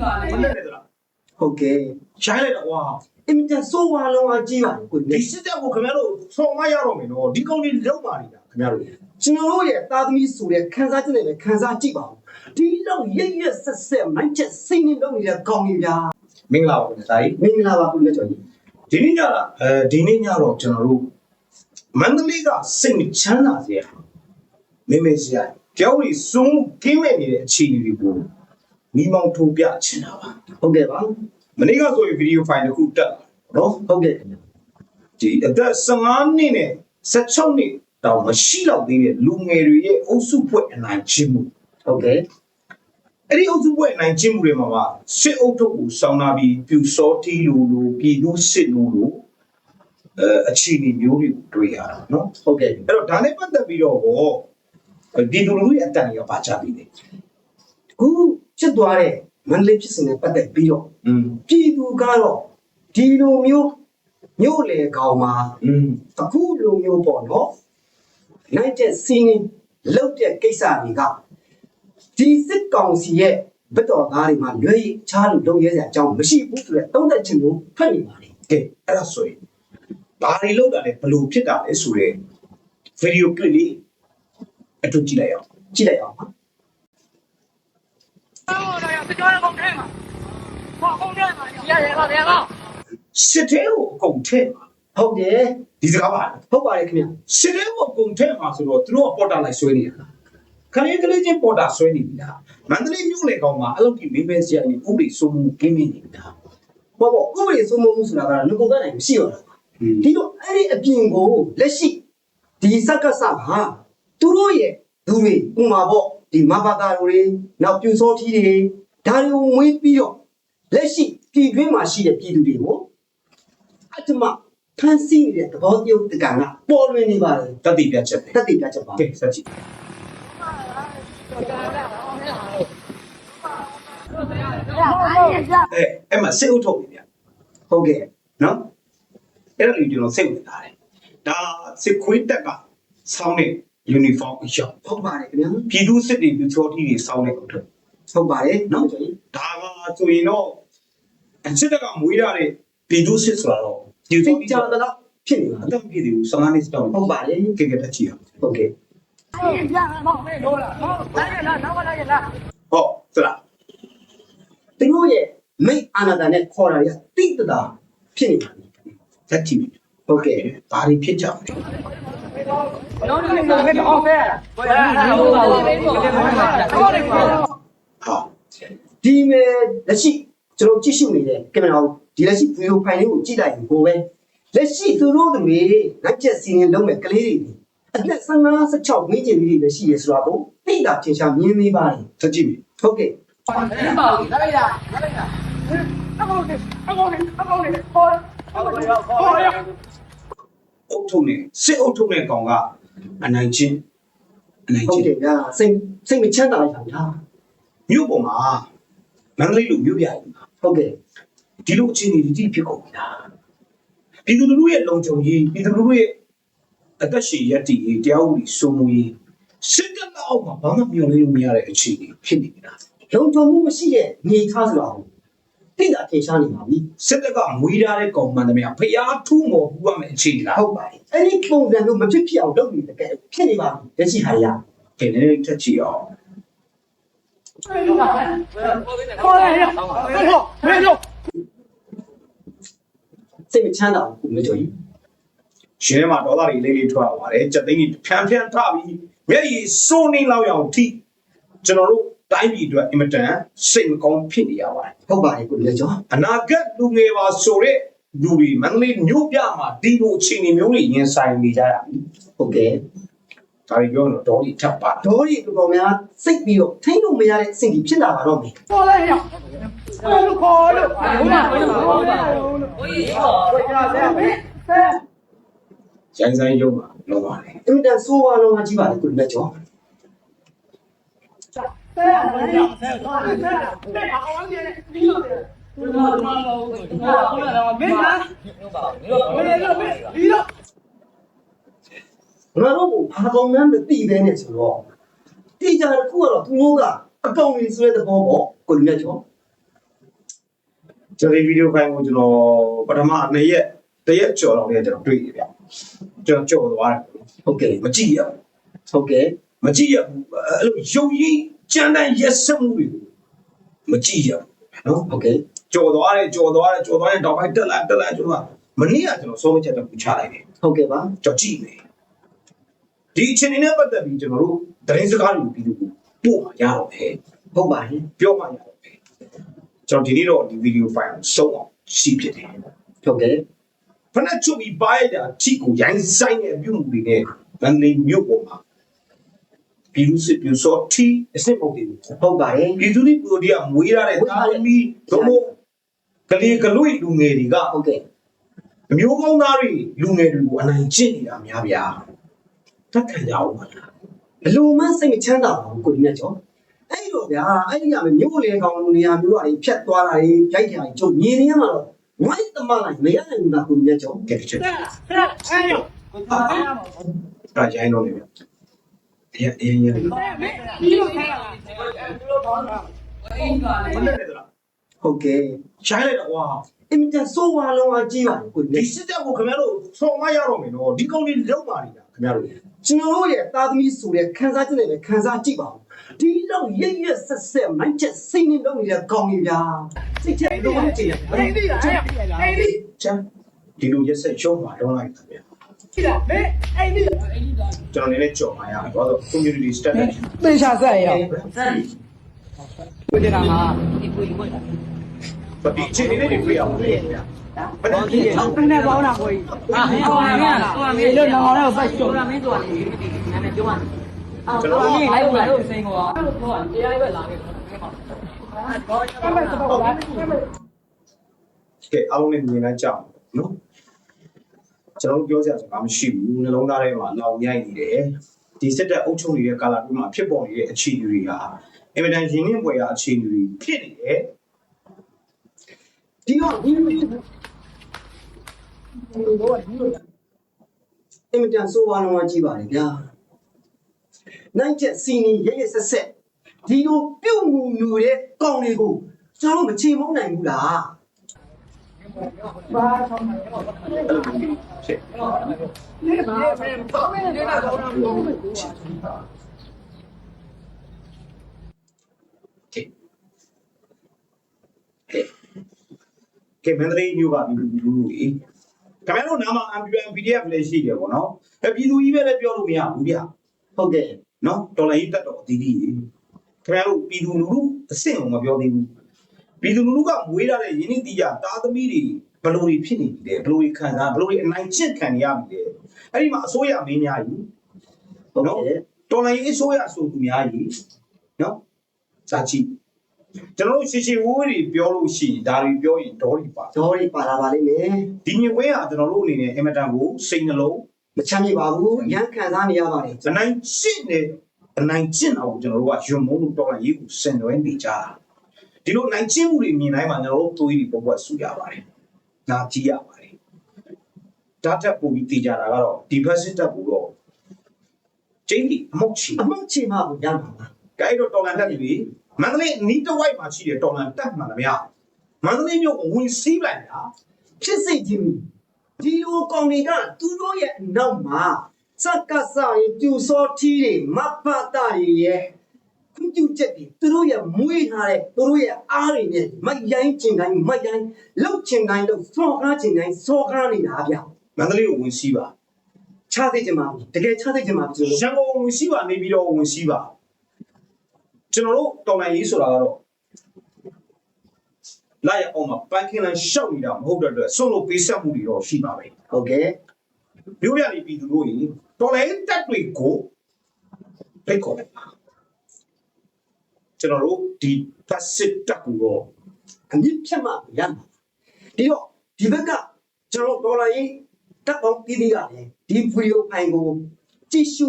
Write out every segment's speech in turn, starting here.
မနဲ့လေလားဟုတ်ကဲ့ရှိုင်းလိုက်တော့ကွာအင်မတန်ဆိုးဝါးလုံးအကြီးပါတယ်ကိုဒီလက်စစ်တပ်ကိုခင်ဗျားတို့ဆောင်းမရတော့မယ်နော်ဒီကောင်ကြီးလုံးပါနေတာခင်ဗျားတို့ကျွန်တော်တို့ရဲ့သားသမီးဆိုတဲ့ခန်းစားချက်နဲ့ပဲခန်းစားကြည့်ပါဦးဒီလောက်ရရဆက်ဆက်မိုက်ချက်စိတ်နဲ့လုပ်နေတဲ့ကောင်းကြီးဗျာမင်္ဂလာပါခင်ဗျာဒါကြီးမင်္ဂလာပါကိုလက်ကျော်ကြီးဒီနေ့ညကအဲဒီနေ့ညတော့ကျွန်တော်တို့မန္တလေးကစိတ်မချမ်းသာစေရမေမေစရာကြောက်ရီစုံကင်းမဲ့နေတဲ့အခြေအနေတွေကို မိမောင်ထိုးပြချင်တာပါဟုတ်ကဲ့ပါမနေ့ကဆိုရင်ဗီဒီယိုဖိုင်တစ်ခုတက်လာနော်ဟုတ်ကဲ့ခင်ဗျာဒီအသက်15နှစ်နဲ့16နှစ်တောင်မရှိတော့သေးတဲ့လူငယ်တွေရဲ့အုပ်စုဖွဲ့အနိုင်ကျင့်မှုဟုတ်ကဲ့အဲ့ဒီအုပ်စုဖွဲ့အနိုင်ကျင့်မှုတွေမှာပါစစ်အုပ်ထုပ်ကိုစောင်းလာပြီးပြူစောတီလိုလိုပြည်သူစစ်လိုလိုအဲအခြေအနေမျိုးတွေကိုတွေ့ရတာနော်ဟုတ်ကဲ့အဲ့တော့ဒါနဲ့ပတ်သက်ပြီးတော့ဟောပြည်သူလူထုရဲ့အတန်ရောပါချပြီးတယ်ခု ဖြစ်သွားတဲ့မန္တလေးဖြစ်စဉ်နဲ့ပတ်သက်ပြီးတော့ပြည်သူကတော့ဒီလိုမျိုးမြို့လေကောင်မှာအခုလိုမျိုးပေါ့နော်နိုင်တဲ့စီးနေလောက်တဲ့ကိစ္စတွေကဒီစစ်ကောင်စီရဲ့ဘက်တော်သားတွေမှာလွဲရချားလို့လုပ်ရဲစရာအကြောင်းမရှိဘူးဆိုတဲ့တုံးသက်ခြင်းကိုဖတ်နေပါလေကဲအဲ့ဒါဆိုရင်ဘာတွေလောက်တာလဲဘလို့ဖြစ်တာလဲဆိုတဲ့ဗီဒီယိုကလစ်လေးအတူကြည့်လိုက်အောင်ကြည့်လိုက်အောင်ပါ စစ်သေးကိုအကုန်ထည့်ပါဟုတ်တယ်ဒီစကားပါဟုတ်ပါတယ်ခင်ဗျာစစ်သေးကိုအကုန်ထည့်ပါဆိုတော့သူတို့ကပေါ်တာလိုက်ဆွဲနေတာခလေးကလေးချင်းပေါ်တာဆွဲနေပြီလားမန္တလေးမြို့လေကောင်မှာအဲ့လိုကြီးမေးမဲစရာကြီးဥပဒေစိုးမှုကင်းနေပြီလားဘောဘောဥပဒေစိုးမိုးမှုဆိုတာကငကုံတဲ့နိုင်မရှိတော့ဘူးဒီတော့အဲ့ဒီအပြင်ကိုလက်ရှိဒီစက္ကစဟာသူတို့ရဲ့သူတွေဥမာပေါ့ ဒီမဘာသာတွေနောက်ပြူစောထီးတွေဒါတွေကိုမွေးပြီးတော့လက်ရှိပြည်တွင်းမှာရှိတဲ့ပြည်သူတွေကိုအတ္တမဖန်ဆီးနေတဲ့သဘောတရားတကံကပေါ်လွင်နေပါတယ်တတိပြချက်ပဲတက်တည်ပြချက်ပါကဲဆက်ကြည့်အဲအဲ့မှာစစ်အုပ်ထုတ်ပြီဗျဟုတ်ကဲ့နော်အဲ့ဒါလေးကျွန်တော်စိတ်ဝင်စားတယ်ဒါစစ်ခွေးတက်ကစောင်းတဲ့ uniform အရောင်ဟုတ်ပါတယ်ခင်ဗျာပြည်သူစစ်တွေပြည်ချော်တီတွေစောင်းတဲ့ကုန်ထုတ်ဟုတ်ပါတယ်နော်ဆိုရင်ဒါကဆိုရင်တော့အစစ်တကမွေးရတဲ့ပြည်သူစစ်ဆိုတာတော့ပြည်သူကြောင်တော့ဖြစ်နေပါအတော့ပြည်သူစောင်းနေစတော့ဟုတ်ပါတယ်ကဲကဲတက်ကြည့်အောင်ဟုတ်ကဲ့ရရတော့မေးလို့လားဟုတ်တယ်လားနောက်လာရလားဟုတ်သလားသူတို့ရဲ့မိတ်အာနာတာနဲ့ခေါ်တာရတိတတာဖြစ်နေပါတယ်တက်ကြည့်ဟုတ်ကဲ့ဒါတွေဖြစ်ကြပါ No, no, no, no, no, no, no, ဒီမဲ့လက်ရှိကျွန်တော်ကြည့်ရှုနေတဲ့ကင်မရာကိုဒီလက်ရှိ video file လေးကိုကြည့်လိုက်ရင်ကိုပဲလက်ရှိသူတို့တွေလက်ချက်စီရင်လုံးမဲ့ကလေးတွေအသက်15 16မိကျင်လေးတွေရှိရဆိုတော့သိတာထင်ရှားမြင်နေပါတယ်သူကြည့်ပြီဟုတ်ကဲ့ပါပါလိုက်တာလိုက်တာအကောင်းတယ်အကောင်းတယ်အကောင်းတယ်ဟောဟောဟော အုပ်ထုံနဲ့စစ်အုပ်ထုံနဲ့ကောင်ကအနိုင်ချင်းအနိုင်ဟုတ်ချင်းကဲ့ဗျာစိတ်စိတ်မချမ်းသာလိုက်ပါဗျာမြို့ပေါ်မှာမန္တလေးလူမြို့ပြကြီးမှာဟုတ်ကဲ့ဒီလိုအခြေအနေတွေဖြစ်ကုန်ပြီလားပြည်သူလူထုရဲ့လုံခြုံရေးပြည်သူလူထုရဲ့အသက်ရှင်ရပ်တည်ရေးတရားဥပဒေစိုးမိုးရေးစစ်တပ်လက်အောက်မှာဘာမှမျှော်လင့်လို့မရတဲ့အခြေအနေဖြစ်နေပြီလားလုံခြုံမှုမရှိတဲ့နေသားဆိုတော့ သိတာထင်ရှားနေပါပြီစစ်တပ်ကမွေးထားတဲ့ကောင်မှန်တယ်ဗျာဖျားထူးမော်ဘူးရမယ်အခြေလားဟုတ်ပါတယ်အဲ့ဒီပုံစံမျိုးမဖြစ်ဖြစ်အောင်လုပ်နေတဲ့ကဲဖြစ်နေပါပြီလက်ရှိဟာရကဲနည်းနည်းထက်ကြည့်အောင်ခေါ်လိုက်ရမေလို့မေလို့စိတ်မချမ်းသာဘူးမကြော်ကြီးရဲမှာဒေါသတွေလေးလေးထွက်လာပါတယ်ကြက်သိန်းကြီးဖြန်းဖြန်းထပြီးမျက်ရည်စိုးနေလောက်ရအောင်ထိကျွန်တော်တို့ တိုင်းပြည်အတွက်အင်မတန်စိတ်မကောင်းဖြစ်နေရပါတယ်ဟုတ်ပါတယ်ကိုလည်းကျော်အနာဂတ်လူငယ်ပါဆိုတဲ့လူတွေမန္တလေးမြို့ပြမှာဒီလိုအခြေအနေမျိုးတွေရင်ဆိုင်နေကြရပြီဟုတ်ကဲ့ဒါရီပြောတော့ဒေါ်ဒီထပ်ပါဒေါ်ဒီတော်တော်များစိတ်ပြီးတော့ထိန်းလို့မရတဲ့အဆင့်ကြီးဖြစ်လာပါတော့မယ်ခေါ်လိုက်ရအောင်လူခေါ်လို့ဟုတ်လားဟုတ်လားဟုတ်လားဟုတ်လားဆက်ဆက်ဆိုင်ဆိုင်ရုပ်မှာလောပါတယ်အင်တာဆိုးပါလုံးမှာကြည့်ပါလေကိုလက်ကျော် ဆဲရမယ်ဆဲရမယ်ဆဲရမယ်တက်အောင်အောင်ရတယ်ဒီလိုတယ်ဒီမှာဒီမှာဒီမှာခေါ်လာတော့မင်းလားမင်းရောမင်းဒီတော့ဘာလို့ဘာကောင်မှမသိသေးနဲ့ဆိုတော့တိကျတစ်ခုကတော့သူတို့ကအကောင်ကြီးဆိုတဲ့သဘောပေါ့ကိုလူရချောကျွန်တော်ဒီဗီဒီယိုဖိုင်ကိုကျွန်တော်ပထမနှစ်ရက်တရက်ကျော်တော့လည်းကျွန်တော်တွေ့ရပြကျွန်တော်ကြော်သွားတယ်ဟုတ်ကဲ့မကြည့်ရဟုတ်ကဲ့မကြည့်ရဘူးအဲ့လိုယုံကြည် ကြမ်းတမ်းရက်စက်မှုတွေကိုမကြည့်ရဘူးနော်ဟုတ်ကဲ့ကြော်သွားတယ်ကြော်သွားတယ်ကြော်သွားရင်တော့ဘိုက်တက်လာတက်လာကျွန်တော်ကမနေ့ကကျွန်တော်ဆုံးမချက်တော့ပူချလိုက်တယ်ဟုတ်ကဲ့ပါကြော်ကြည့်မယ်ဒီအချိန်နဲ့ပတ်သက်ပြီးကျွန်တော်တို့သတင်းစကားတွေပြီးလို့ပို့မှာရတော့မယ်ဟုတ်ပါတယ်ပြောမှရတော့မယ်ကျွန်တော်ဒီနေ့တော့ဒီဗီဒီယိုဖိုင်ကိုစုံအောင်ရှိဖြစ်တယ်ဟုတ်ကဲ့ဖနက်ချုပ်ပြီးပါရတာထိကိုရိုင်းဆိုင်တဲ့ပြုမှုတွေနဲ့မန္တလေးမြို့ပေါ်မှာ ပြည်သူစစ်ပြူစောထီအစ်စ်ပုတ်တွေဟုတ်ပါတယ်ပြည်သူတွေပူဒီကမွေးရတဲ့တာသမီဒုမို့ကလေးကလွိလူငယ်တွေကဟုတ်ကဲ့အမျိုးကောင်းသားတွေလူငယ်တွေကိုအနိုင်ကျင့်နေတာများဗျာတက်ခံကြအောင်ပါလားဘလို့မှစိတ်မချမ်းသာပါဘူးကိုဒီမြတ်ကျော်အဲ့တော့ဗျာအဲ့ဒီကမြို့လေကောင်လူနေရာမျိုးကနေဖြတ်သွားတာတွေရိုက်ကြတယ်ကျုပ်မြင်နေရမှာတော့ဝိုင်းတမလိုက်မရနိုင်ဘူးလားကိုဒီမြတ်ကျော်ကဲတစ်ချက်哎呦！ဒါရိုင်းတော့လေဗျာ တရားတရားရဟုတ်ဟုတ်ကဲ့ရှိုင်းလိုက်တော့ဝါအင်တာဆိုဝါလုံးဝကြည့်ပါကိုဒီစစ်တပ်ကိုခင်ဗျားတို့ဆောင်မရတော့မယ်နော်ဒီကောင်တွေလောက်ပါနေတာခင်ဗျားတို့ကျွန်တော်တို့ရဲ့သားသမီးဆိုတဲ့ခန်းစားချက်နဲ့လည်းခန်းစားကြည့်ပါဦးဒီလောက်ရိပ်ရက်ဆက်ဆက်မိုက်ချက်စိတ်နဲ့လုပ်နေတဲ့ကောင်ကြီးဗျာစိတ်ချက်တော့မကြည့်ရဘူးအေးဒီလားအေးဒီချမ်းဒီလိုရက်ဆက်ရှုံးပါတော့လိုက်ခင်ဗျာ တာမဲအဲ့ဒီကျွန်တော်နေနဲ့ကြော်ပါရအောင်ဘာလို့ community step တေချာဆက်ရအောင်ကိုကျနာမှာဒီကိုယူဝင်တာပတိချင်းနေနေတွေ့ရအောင်လေဘယ်နဲ့ဘယ်နဲ့ပေါင်းတာကိုကြီးအာဟဲ့ဟောရရတော့မင်းလို့ငေါတော့ပတ်ချောတာမင်းဆိုတာနေနေနာမည်ပြောရအောင်အော်ကျွန်တော်ကလိုက်လို့လိုက်လို့စိန်ကောအဲ့လိုပြောတာတရားပဲလာခဲ့တာအဲ့ပါအဲ့တော့အဲ့မဲ့တော့အဲ့မဲ့ကဲအောင်နေနေလိုက်ကြအောင်နော် ကျွန်တော်တို့ပြောစရာစကားမရှိဘူးနှလုံးသားထဲမှာလောင်မြိုက်နေတယ်ဒီစစ်တပ်အုပ်ချုပ်နေတဲ့ကာလအတွင်းမှာဖြစ်ပေါ်နေတဲ့အခြေအနေတွေဟာအင်မတန်ရင်းနှီးပွေရာအခြေအနေတွေဖြစ်နေတယ်ဒီတော့ဒီအင်မတန်ဆိုးဝါလုံးဝကြီးပါတယ်ဗျာနိုင်ချက်စီနီရရဆက်ဆက်ဒီလိုပြုတ်မှုလူတဲ့ကောင်းလေးကိုကျွန်တော်တို့မချေမုန်းနိုင်ဘူးလား ဖြစ်ကဲမန္တလေးမြို့ကပြည်သူလူထုကြီးခင်ဗျားတို့နားမှာ MPN PDF လည်းရှိတယ်ပေါ့နော်အဲပြည်သူကြီးပဲလည်းပြောလို့မရဘူးဗျာဟုတ်ကဲ့နော်တော်လိုင်းတက်တော်အသီးသီးခင်ဗျားတို့ပြည်သူလူထုအဆင့်ကိုမပြောသေးဘူး ပြည်သူလူထုကမွေးရတဲ့ယင်းနှိတိယတာသမီတွေဘယ်လိုတွေဖြစ်နေပြီလဲဘယ်လိုတွေခံစားဘယ်လိုတွေအနိုင်ကျင့်ခံရပြီလဲအဲ့ဒီမှာအစိုးရမင်းများကြီးဟုတ်နော်ကဲ့တော်လိုင်းအစိုးရဆိုသူများကြီးနော်စာကြည့်ကျွန်တော်တို့ရှေရှေဝိုးတွေပြောလို့ရှိရင်ဒါတွေပြောရင်ဒေါ်တွေပါဒေါ်ရီပါလာပါလိမ့်မယ်ဒီညဝဲကကျွန်တော်တို့အနေနဲ့အင်မတန်ကိုစိတ်နှလုံးမချမ်းမြေပါဘူးရန်ခံစားနေရပါတယ်အနိုင်ကျင့်နေအနိုင်ကျင့်အောင်ကျွန်တော်တို့ကယွံမုံလို့တော်လာရေးကိုစင်ရွဲနေကြတာ ဒီလိုနိုင်ကျင့်မှုတွေမြင်တိုင်းမှာကျွန်တော်တို့တွေးပြီးပေါ်ပေါ်ဆူရပါတယ်နာကြည့်ရပါတယ်ဒါတက်ပုံပြီးတည်ကြတာကတော့ဒီဘက်စစ်တပ်ဘူးတော့ကျင်းဒီအမောက်ချီအမောက်ချေမှကိုရမှာပါကြိုက်တော့တော်လန်တက်ပြီမန္တလေးနီးတဝိုက်မှာရှိတဲ့တော်လန်တက်မှန်လားဗျာမန္တလေးမြို့ကိုဝင်စီးလိုက်တာဖြစ်စိတ်ချင်းဒီလိုကောင်တွေကသူတို့ရဲ့အနောက်မှာစက္ကစရင်ပြူစောထီးတွေမပ္ပတာတွေရဲ့ ခွင့်ပြုချက်တွေသူတို့ရဲ့မွေးထားတဲ့သူတို့ရဲ့အားတွေနဲ့မိုက်ရိုင်းကျင်တိုင်းမိုက်ရိုင်းလှုပ်ချင်တိုင်းလှုပ်စောကားချင်တိုင်းစောကားနေတာဗျမန္တလေးကိုဝင်စီးပါချသိချင်ပါဘူးတကယ်ချသိချင်ပါဘူးကျွန်ရန်ကုန်ဝင်စီးပါနေပြီးတော့ဝင်စီးပါကျွန်တော်တို့တော်လိုင်းရေးဆိုတာကတော့လာရအောင်မှာပန်းခင်းလန်းရှောက်နေတာမဟုတ်တဲ့အတွက်ဆွန့်လို့ပေးဆက်မှုတွေတော့ရှိပါပဲတော်ဟုတ်ကဲ့မြို့ပြနေပြည်သူတို့ရင်တော်လိုင်းတက်တွေကိုဖိတ်ခေါ်လို က်ပါကျွန်တော်တို့ဒီဖက်စစ်တက်ကူတော့အမြင့်ဖြတ်မှရမှာဒီတော့ဒီဘက်ကကျွန်တော်ဒေါ်လာရေးတက်ပေါင်းပြီးသေးရတယ်ဒီဗီဒီယိုဖိုင်ကိုကြည့်ရှု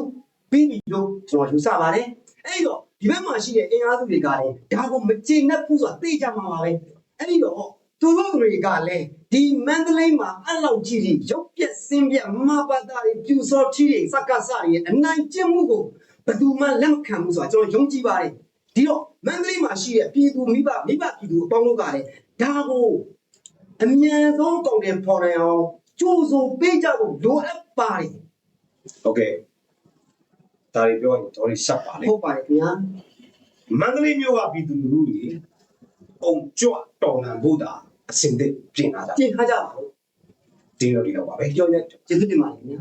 ပြီးပြီလို့ကျွန်တော်ယူဆပါတယ်အဲ့တော့ဒီဘက်မှာရှိတဲ့အင်အားစုတွေကလည်းဒါကိုမကျေနပ်ဘူးဆိုတာသိကြမှာပါပဲအဲ့ဒီတော့သူတို့တွေကလည်းဒီမန္တလေးမှာအဲ့လောက်ကြီးကြီးရုပ်ပြက်စင်းပြက်မပါတာတွေပြူစောထီးတွေစက္ကစတွေရဲ့အနိုင်ကျင့်မှုကိုဘယ်သူမှလက်မခံဘူးဆိုတာကျွန်တော်ယုံကြည်ပါတယ်ဒီတော့ မန္တလေးမှာရှိတဲ့ပြည်သူမိဘမိဘပြည်သူအပေါင်းတို့ကလည်းဒါကို အမြန်ဆုံးကောင်းတယ်ဖော်နိုင်အောင်ကြိုးစိုးပေးကြဖို့လိုအပ်ပါတယ် โอเคဒါတွေပြောရင်တော်တော်ရှက်ပါလေ ဟုတ်ပါတယ်ခင်ဗျာ မန္တလေးမြို့ကပြည်သူလူထုတွေအုံကြွတော်လန်ဖို့တာအစင်သစ်ပြင်လာတာ ပြင်ထားကြပါဦး ဒီလိုဒီလိုပါပဲ ကြောက်ရကျေးဇူးတင်ပါတယ်ခင်ဗျာ